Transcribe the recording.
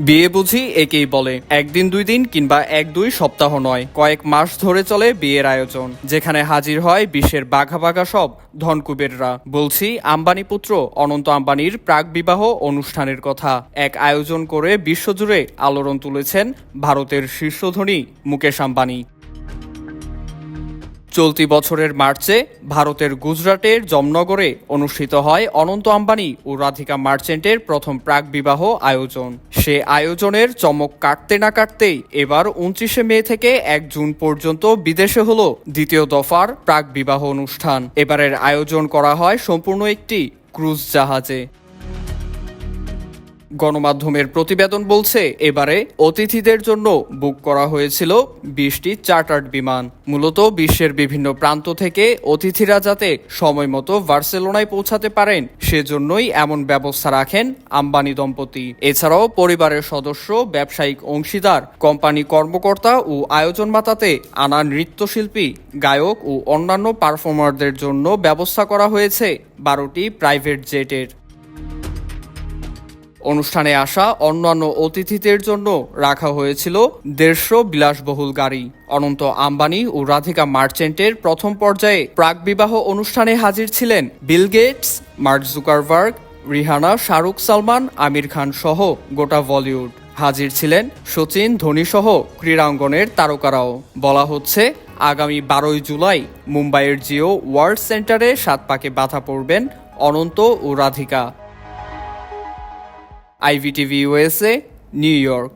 বিয়ে বুঝি একেই বলে। একদিন দুই দিন কিংবা এক দুই সপ্তাহ নয়। কয়েক মাস ধরে চলে বিয়ের আয়োজন, যেখানে হাজির হয় বিশ্বের বাঘা বাঘা সব ধনকুবেররা। বলছি, আম্বানি পুত্র অনন্ত আম্বানির প্রাক বিবাহ অনুষ্ঠানের কথা। এক আয়োজন করে বিশ্বজুড়ে আলোড়ন তুলেছেন ভারতের শীর্ষধনী মুকেশ আম্বানি। চলতি বছরের মার্চে ভারতের গুজরাটের জমনগরে অনুষ্ঠিত হয় অনন্ত আম্বানি ও রাধিকা মার্চেন্টের প্রথম প্রাক বিবাহ আয়োজন। সে আয়োজনের চমক কাটতে না কাটতেই এবার উনত্রিশে মে থেকে এক জুন পর্যন্ত বিদেশে হলো দ্বিতীয় দফার প্রাক বিবাহ অনুষ্ঠান। এবারের আয়োজন করা হয় সম্পূর্ণ একটি ক্রুজ জাহাজে। গণমাধ্যমের প্রতিবেদন বলছে, এবারে অতিথিদের জন্য বুক করা হয়েছিল বিশটি চার্টার্ড বিমান। মূলত বিশ্বের বিভিন্ন প্রান্ত থেকে অতিথিরা যাতে সময় মতো বার্সেলোনায় পৌঁছাতে পারেন, সেজন্যই এমন ব্যবস্থা রাখেন আম্বানি দম্পতি। এছাড়াও পরিবারের সদস্য, ব্যবসায়িক অংশীদার, কোম্পানি কর্মকর্তা ও আয়োজন মাতাতে আনা নৃত্যশিল্পী, গায়ক ও অন্যান্য পারফর্মারদের জন্য ব্যবস্থা করা হয়েছে বারোটি প্রাইভেট জেটের। অনুষ্ঠানে আসা অন্যান্য অতিথিদের জন্য রাখা হয়েছিল দেড়শো বিলাসবহুল গাড়ি। অনন্ত আম্বানি ও রাধিকা মার্চেন্টের প্রথম পর্যায়ে প্রাক বিবাহ অনুষ্ঠানে হাজির ছিলেন Bill Gates, Mark Zuckerberg, Rihanna, Shahrukh Salman, Aamir Khan সহ গোটা বলিউড। হাজির ছিলেন সচিন ধোনি সহ ক্রীড়াঙ্গনের তারকারাও। বলা হচ্ছে, আগামী বারোই জুলাই মুম্বাইয়ের জিও ওয়ার্ল্ড সেন্টারে সাত পাকে বাধা পড়বেন অনন্ত ও Radhika. IVTV USA New York.